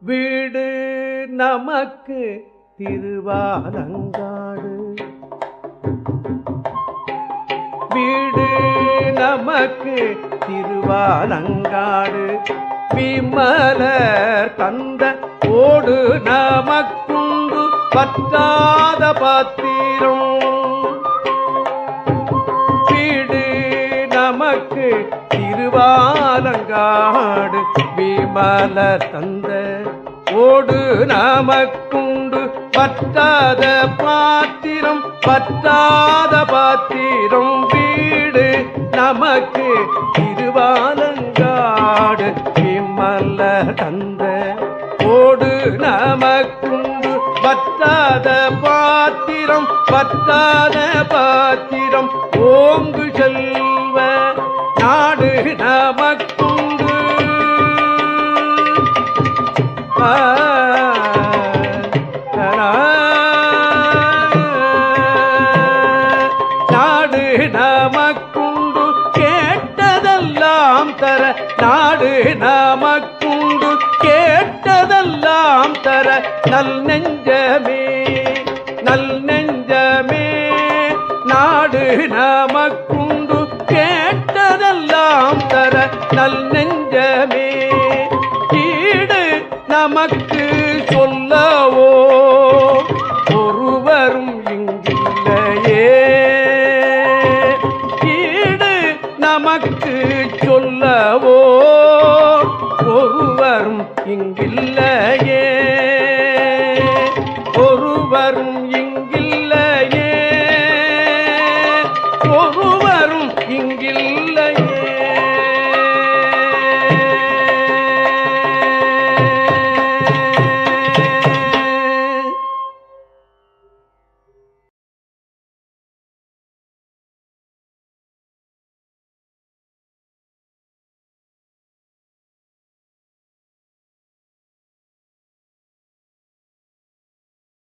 வீடு நமக்கு திருவாலங்காடு. வீடு நமக்கு திருவாலங்காடு. விமலர் தந்த ஓடு நமக்குண்டு பற்றாத பத்திரம். நமக்கு திருவாலங்காடு விமல தந்த. ஓடு நமக்குண்டு பற்றாத பாத்திரம் பற்றாத பாத்திரம் வீடு. நமக்கு திருவாலங்காடு விமல தந்த. ஓடு நமக்குண்டு பற்றாத பாத்திரம் பற்றாத பாத்திரம் ஓங்கு செல்லும் நாடு நமக்குண்டு நாடு நமக்குண்டு கேட்டதெல்லாம் தர நாடு நமக்குண்டு கேட்டதெல்லாம் தர நல் நெஞ்சமே நல் நெஞ்சமே நாடு நமக்கு நல் நெஞ்சமே ஈடு நமக்கு சொல்லவோ? ஒருவரும் இங்கில்லையே ஈடு நமக்கு சொல்லவோ? ஒருவரும் இங்கில்லையே ஒருவரும் இங்கில்லையே ஒருவரும் இங்கில்லை